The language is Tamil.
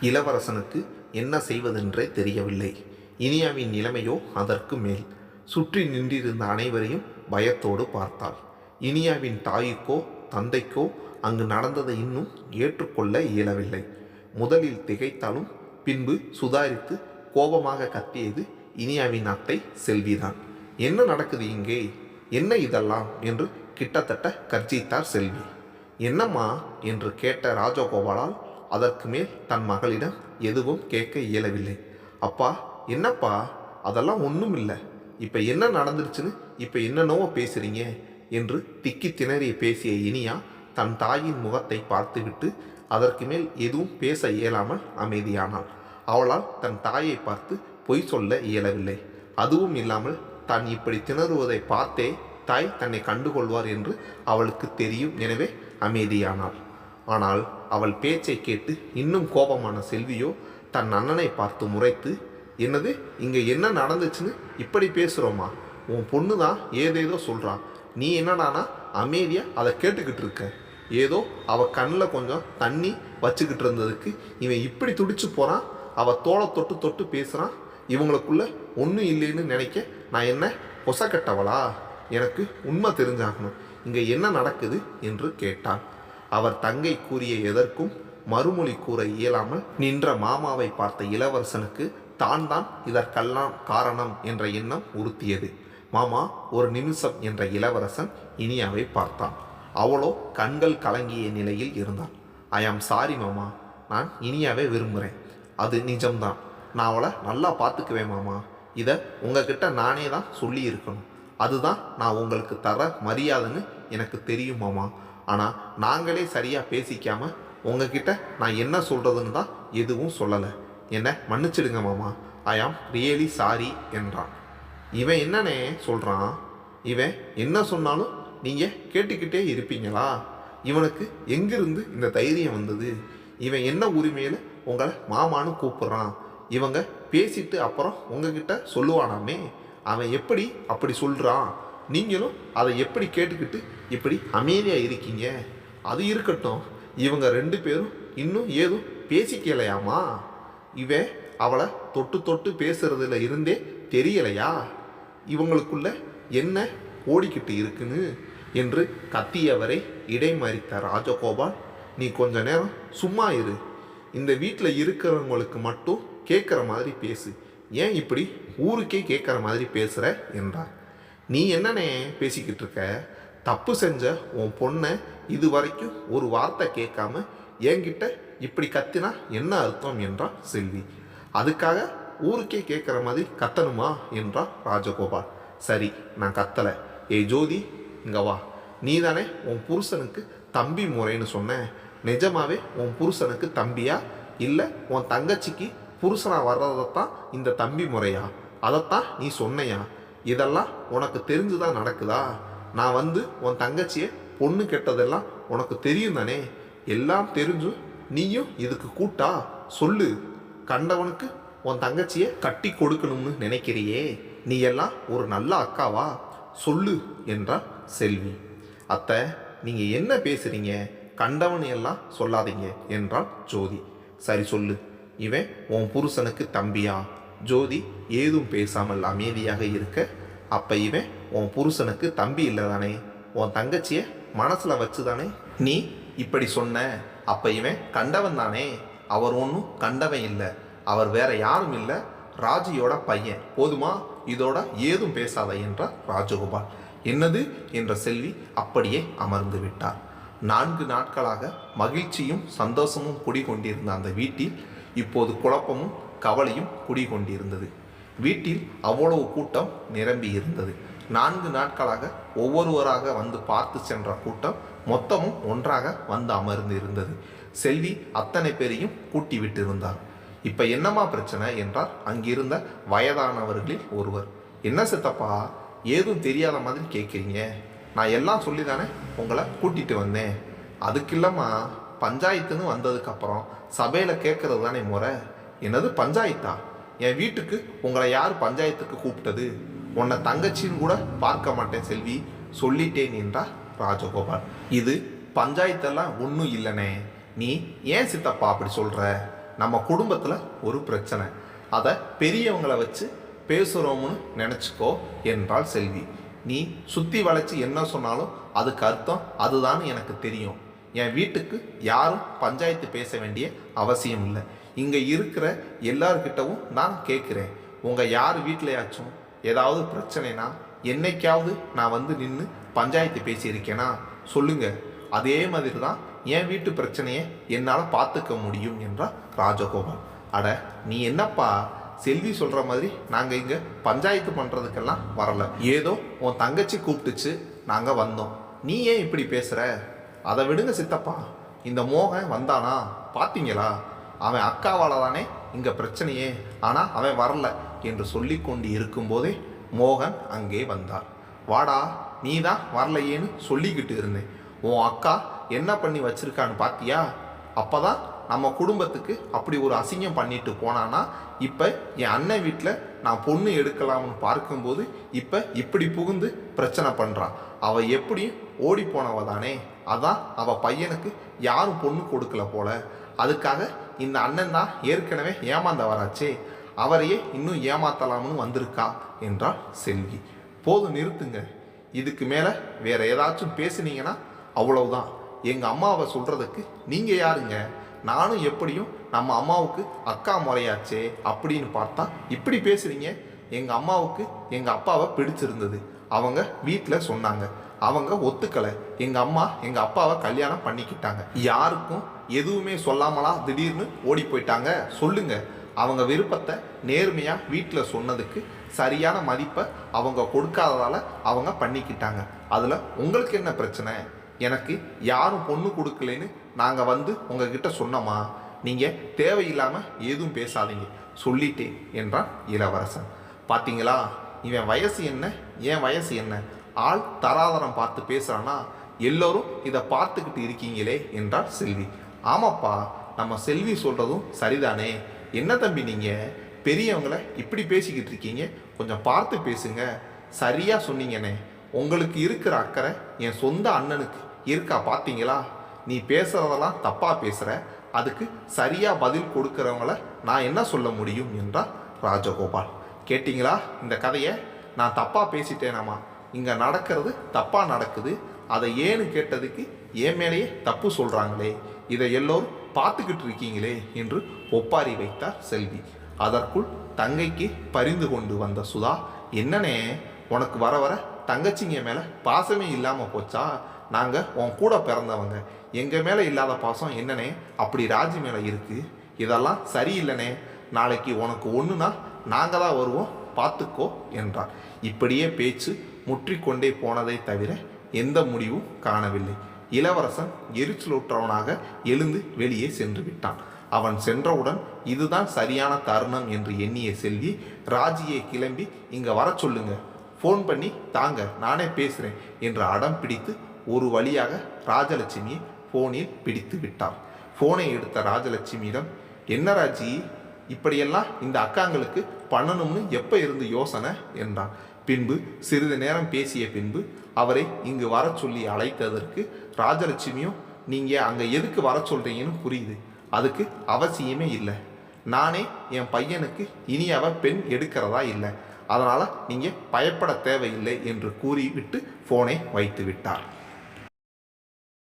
இளவரசனுக்கு என்ன செய்வதென்றே தெரியவில்லை. இனியாவின் நிலைமையோ அதற்கு மேல். சுற்றி நின்றிருந்த அனைவரையும் பயத்தோடு பார்த்தாள். இனியாவின் தாய்க்கோ தந்தைக்கோ அங்கு நடந்ததை இன்னும் ஏற்றுக்கொள்ள இயலவில்லை. முதலில் திகைத்தாலும் பின்பு சுதாரித்து கோபமாக கத்தியது இனியாவின் அத்தை செல்விதான். என்ன நடக்குது இங்கே? என்ன இதெல்லாம்? என்று கிட்டத்தட்ட கர்ஜித்தார் செல்வி. என்னம்மா? என்று கேட்ட ராஜகோபாலால் அதற்கு மேல் தன் மகளிடம் எதுவும் கேட்க இயலவில்லை. அப்பா என்னப்பா? அதெல்லாம் ஒன்றும் இல்லை. இப்போ என்ன நடந்துருச்சுன்னு இப்போ என்னென்னவோ பேசுகிறீங்க என்று திக்கி திணறி பேசிய இனியா தன் தாயின் முகத்தை பார்த்துவிட்டு அதற்கு மேல் எதுவும் பேச இயலாமல் அமைதியானாள். அவளால் தன் தாயை பார்த்து பொய் சொல்ல இயலவில்லை. அதுவும் இல்லாமல் தான் இப்படி திணறுவதை பார்த்தே தாய் தன்னை கண்டுகொள்வார் என்று அவளுக்கு தெரியும். எனவே அமைதியானாள். ஆனால் அவள் பேச்சை கேட்டு இன்னும் கோபமான செல்வியோ தன் அண்ணனை பார்த்து முறைத்து என்னது இங்கே என்ன நடந்துச்சுன்னு இப்படி பேசுகிறோமா உன் பொண்ணு தான் ஏதேதோ சொல்கிறா நீ என்னடானா அமைதியாக அதை கேட்டுக்கிட்டு இருக்க? ஏதோ அவள் கண்ணில் கொஞ்சம் தண்ணி வச்சுக்கிட்டு இருந்ததுக்கு இவன் இப்படி துடிச்சு போகிறான் அவள் தோலை தொட்டு தொட்டு பேசுகிறான் இவங்களுக்குள்ள ஒன்றும் இல்லைன்னு நினைக்க நான் என்ன பொசக்கட்டவளா எனக்கு உண்மை தெரிஞ்சாகணும். இங்கே என்ன நடக்குது? என்று கேட்டான் அவர் தங்கை கூறிய எதற்கும் மறுமொழி கூற இயலாமல் நின்ற மாமாவை பார்த்த இளவரசனுக்கு தான் தான் இதற்கெல்லாம் காரணம் என்ற எண்ணம் உறுத்தியது. மாமா ஒரு நிமிஷம் என்ற இளவரசன் இனியாவை பார்த்தான். அவளோ கண்கள் கலங்கிய நிலையில் இருந்தான். ஐ ஆம் சாரி மாமா நான் இனியாவை விரும்புகிறேன் அது நிஜம்தான். நான் அவளை நல்லா பார்த்துக்குவேன் மாமா. இதை உங்ககிட்ட நானே தான் சொல்லியிருக்கணும். அதுதான் நான் உங்களுக்கு தர மரியாதைன்னு எனக்கு தெரியும் மாமா. ஆனால் நாங்களே சரியாக பேசிக்காமல் உங்ககிட்ட நான் என்ன சொல்கிறதுன்னு தான் எதுவும் சொல்லலை. என்னை மன்னிச்சிடுங்க மாமா. ஐ ஆம் ரியலி சாரி என்றான். இவன் என்னன்னே சொல்கிறான் இவன் என்ன சொன்னாலும் நீங்கள் கேட்டுக்கிட்டே இருப்பீங்களா? இவனுக்கு எங்கிருந்து இந்த தைரியம் வந்தது? இவன் என்ன உரிமையில் உங்களை மாமான்னு கூப்பிட்றான்? இவங்க பேசிட்டு அப்புறம் உங்ககிட்ட சொல்லுவானாமே? அவன் எப்படி அப்படி சொல்கிறான் நீங்களும் அதை எப்படி கேட்டுக்கிட்டு இப்படி அமைதியாக இருக்கீங்க? அது இருக்கட்டும். இவங்க ரெண்டு பேரும் இன்னும் ஏதும் பேசிக்கலையாமா? இவன் அவளை தொட்டு தொட்டு பேசுறதுல இருந்தே தெரியலையா? இவங்களுக்குள்ள என்ன ஓடிக்கிட்டு இருக்குன்னு என்று கத்தியவரை இடைமறித்த ராஜகோபால் நீ கொஞ்ச நேரம் சும்மா இரு. இந்த வீட்டில் இருக்கிறவங்களுக்கு மட்டும் கேட்குற மாதிரி பேசு. ஏன் இப்படி ஊருக்கே கேட்குற மாதிரி பேசுகிற என்றார் நீ என்னண்ணே பேசிக்கிட்டு இருக்க? தப்பு செஞ்ச உன் பொண்ணை இது வரைக்கும் ஒரு வார்த்தை கேட்காம என்கிட்ட இப்படி கத்தினா என்ன அர்த்தம் என்றான் செல்வி. அதுக்காக ஊருக்கே கேட்குற மாதிரி கத்தணுமா என்றான் ராஜகோபால். சரி நான் கத்தலை. ஏய் ஜோதி இங்கே வா. நீ தானே உன் புருஷனுக்கு தம்பி முறைன்னு சொன்ன. நிஜமாவே உன் புருஷனுக்கு தம்பியா? இல்லை உன் தங்கச்சிக்கு புருஷனாக வர்றதைத்தான் இந்த தம்பி முறையா? அதைத்தான் நீ சொன்னையா? இதெல்லாம் உனக்கு தெரிஞ்சுதான் நடக்குதா? நான் வந்து உன் தங்கச்சியை பொண்ணு கெட்டதெல்லாம் உனக்கு தெரியும் தானே? எல்லாம் தெரிஞ்சும் நீயும் இதுக்கு கூட்டா? சொல்லு. கண்டவனுக்கு உன் தங்கச்சியை கட்டி கொடுக்கணும்னு நினைக்கிறியே. நீ எல்லாம் ஒரு நல்ல அக்காவா? சொல்லு என்றார் செல்வி. அத்தை நீங்கள் என்ன பேசுகிறீங்க கண்டவன் எல்லாம் சொல்லாதீங்க என்றான் ஜோதி. சரி சொல்லு. இவன் உன் புருஷனுக்கு தம்பியா? ஜோதி ஏதும் பேசாமல் அமைதியாக இருக்க அப்போ இவன் உன் புருஷனுக்கு தம்பி இல்லை தானே உன் தங்கச்சியை மனசில் வச்சு தானே நீ இப்படி சொன்ன அப்போ இவன் கண்டவன் தானே? அவர் ஒன்றும் கண்டவன் இல்லை. அவர் வேற யாரும் இல்லை. ராஜியோட பையன். போதுமா? இதோட ஏதும் பேசாத என்றார் ராஜகோபால். என்னது? என்ற செல்வி அப்படியே அமர்ந்து விட்டார். நான்கு நாட்களாக மகிழ்ச்சியும் சந்தோஷமும் குடிகொண்டிருந்த அந்த வீட்டில் இப்போது குழப்பமும் கவலையும் குடிகொண்டிருந்தது. வீட்டில் அவ்வளவு கூட்டம் நிரம்பி இருந்தது. நான்கு நாட்களாக ஒவ்வொருவராக வந்து பார்த்து சென்ற கூட்டம் மொத்தமும் ஒன்றாக வந்து அமர்ந்து இருந்தது செல்வி அத்தனை பேரையும் கூட்டி விட்டிருந்தார் இப்போ என்னம்மா பிரச்சனை? என்றார். அங்கிருந்த வயதானவர்களில் ஒருவர். என்ன சித்தப்பா? ஏதும் தெரியாத மாதிரி கேட்குறீங்க. நான் எல்லாம் சொல்லி தானே உங்களை கூட்டிட்டு வந்தேன். அதுக்கு இல்லம்மா பஞ்சாயத்துன்னு வந்ததுக்கப்புறம் சபையில் கேட்குறது தானே முறை. என்னது பஞ்சாயத்தா? என் வீட்டுக்கு உங்களை யார் பஞ்சாயத்துக்கு கூப்பிட்டது? உன்னை தங்கச்சின்னு கூட பார்க்க மாட்டேன் செல்வி. சொல்லிட்டேன் என்றார் ராஜகோபால். இது பஞ்சாயத்தெல்லாம் ஒன்றும் இல்லைனே. நீ ஏன் சித்தப்பா அப்படி சொல்கிற நம்ம குடும்பத்தில் ஒரு பிரச்சனை. அதை பெரியவங்களை வச்சு பேசுகிறோம்னு நினச்சிக்கோ என்றாள் செல்வி. நீ சுற்றி வளைச்சி என்ன சொன்னாலும் அதுக்கு அர்த்தம் அதுதான் எனக்கு தெரியும். என் வீட்டுக்கு யாரும் பஞ்சாயத்து பேச வேண்டிய அவசியம் இல்லை. இங்கே இருக்கிற எல்லார்கிட்டவும் நான் கேட்குறேன். உங்கள் யார் வீட்டிலையாச்சும் ஏதாவது பிரச்சனைனா என்னைக்காவது நான் வந்து நின்று பஞ்சாயத்து பேசியிருக்கேனா? சொல்லுங்க. அதே மாதிரி தான் என் வீட்டு பிரச்சனையை என்னால் பார்த்துக்க முடியும் என்றார் ராஜகோபால். அட நீ என்னப்பா செல்வி சொல்கிற மாதிரி நாங்கள் இங்கே பஞ்சாயத்து பண்ணுறதுக்கெல்லாம் வரல. ஏதோ உன் தங்கச்சி கூப்பிட்டுச்சு நாங்கள் வந்தோம். நீ ஏன் இப்படி பேசுகிற அதை விடுங்க சித்தப்பா. இந்த மோகன் வந்தானா? பார்த்தீங்களா அவன் அக்காவால் தானே இங்கே பிரச்சனையே. ஆனால் அவன் வரல என்று சொல்லி கொண்டு இருக்கும்போதே மோகன் அங்கே வந்தார். வாடா நீ தான் வரலையேன்னு சொல்லிக்கிட்டு இருந்தேன். உன் அக்கா என்ன பண்ணி வச்சிருக்கான்னு பார்த்தியா அப்போ தான் நம்ம குடும்பத்துக்கு அப்படி ஒரு அசிங்கம் பண்ணிட்டு போனானா இப்போ என் அண்ணன் வீட்டில் நான் பொண்ணு எடுக்கலாம்னு பார்க்கும்போது இப்போ இப்படி புகுந்து பிரச்சனை பண்ணுறான் அவள் எப்படியும் ஓடி போனவ தானே. அதான் அவள் பையனுக்கு யாரும் பொண்ணு கொடுக்கல போல. அதுக்காக இந்த அண்ணன் தான் ஏற்கனவே ஏமாந்தவராச்சே. அவரையே இன்னும் ஏமாத்தலாம்னு வந்திருக்கா என்றாள் செல்வி. போதும் நிறுத்துங்க. இதுக்கு மேலே வேற ஏதாச்சும் பேசுனீங்கன்னா அவ்வளவுதான். எங்கள் அம்மாவை சொல்கிறதுக்கு நீங்கள் யாருங்க? நானும் எப்படியும் நம்ம அம்மாவுக்கு அக்கா முறையாச்சே அப்படின்னு பார்த்தா இப்படி பேசுகிறீங்க எங்கள் அம்மாவுக்கு எங்கள் அப்பாவை பிடிச்சிருந்தது. அவங்க வீட்டில் சொன்னாங்க. அவங்க ஒத்துக்கலை. எங்கள் அம்மா எங்கள் அப்பாவை கல்யாணம் பண்ணிக்கிட்டாங்க. யாருக்கும் எதுவுமே சொல்லாமலா திடீர்னு ஓடி போயிட்டாங்க? சொல்லுங்க. அவங்க விருப்பத்தை நேர்மையாக வீட்டில் சொன்னதுக்கு சரியான மதிப்பை அவங்க கொடுக்காததால் அவங்க பண்ணிக்கிட்டாங்க. அதில் உங்களுக்கு என்ன பிரச்சனை? எனக்கு யாரும் பொண்ணு கொடுக்கலைன்னு நாங்கள் வந்து உங்ககிட்ட சொன்னோமா? நீங்கள் தேவையில்லாமல் எதுவும் பேசாதீங்க. சொல்லிட்டேன் என்றான் இளவரசன். பார்த்தீங்களா இவன் வயசு என்ன? என் வயசு என்ன? ஆள் தராதரம் பார்த்து பேசுகிறான்னா எல்லோரும் இதை பார்த்துக்கிட்டு இருக்கீங்களே என்றார் செல்வி. ஆமாப்பா நம்ம செல்வி சொல்கிறதும் சரிதானே? என்ன தம்பி நீங்கள் பெரியவங்களை இப்படி பேசிக்கிட்டு இருக்கீங்க. கொஞ்சம் பார்த்து பேசுங்க. சரியாக சொன்னீங்கண்ணே. உங்களுக்கு இருக்கிற அக்கறை என் சொந்த அண்ணனுக்கு இருக்கா பார்த்தீங்களா? நீ பேசுகிறதெல்லாம் தப்பாக பேசுகிற அதுக்கு சரியாக பதில் கொடுக்குறவங்கள நான் என்ன சொல்ல முடியும்? என்றார் ராஜகோபால். கேட்டிங்களா இந்த கதையை? நான் தப்பாக பேசிட்டேனாமா? இங்கே நடக்கிறது தப்பாக நடக்குது. அதை ஏன்னு கேட்டதுக்கு என் மேலேயே தப்பு சொல்கிறாங்களே இதை எல்லோரும் பார்த்துக்கிட்டு இருக்கீங்களே என்று ஒப்பாரி வைத்தார் செல்வி. அதற்குள் தங்கைக்கு பரிந்து கொண்டு வந்த சுதா என்னனே உனக்கு வர வர தங்கச்சிங்க மேலே பாசமே இல்லாமல் போச்சா? நாங்கள் உன் கூட பிறந்தவங்க. எங்கள் மேலே இல்லாத பாசம் என்னனே அப்படி ராஜி மேலே இருக்குது இதெல்லாம் சரியில்லைனே நாளைக்கு உனக்கு ஒன்றுனா நாங்கள் தான் வருவோம். பார்த்துக்கோ என்றார் இப்படியே பேச்சு முற்றிக்கொண்டே போனதை தவிர எந்த முடிவும் காணவில்லை. இளவரசன் எரிச்சலுற்றவனாக எழுந்து வெளியே சென்று விட்டான். அவன் சென்றவுடன் இதுதான் சரியான தருணம் என்று எண்ணிய செல்வி ராஜியை கிளம்பி இங்கே வர சொல்லுங்க. ஃபோன் பண்ணி தாங்க நானே பேசுகிறேன் என்று அடம் பிடித்து ஒரு வழியாக ராஜலட்சுமியை ஃபோனில் பிடித்து விட்டார். ஃபோனை எடுத்த ராஜலட்சுமியிடம் என்ன ராஜி இப்படியெல்லாம் இந்த அக்காங்களுக்கு பண்ணணும்னு எப்போ இருந்து யோசனை? என்றான். பின்பு சிறிது நேரம் பேசிய பின்பு அவரை இங்கு வர சொல்லி அழைத்ததற்கு ராஜலட்சுமியும் நீங்கள் அங்கே எதுக்கு வர சொல்கிறீங்கன்னு புரியுது. அதுக்கு அவசியமே இல்லை. நானே என் பையனுக்கு இனியாவ பெண் எடுக்கிறதா இல்லை. அதனால் நீங்கள் பயப்பட தேவையில்லை என்று கூறிவிட்டு ஃபோனை வைத்து விட்டார்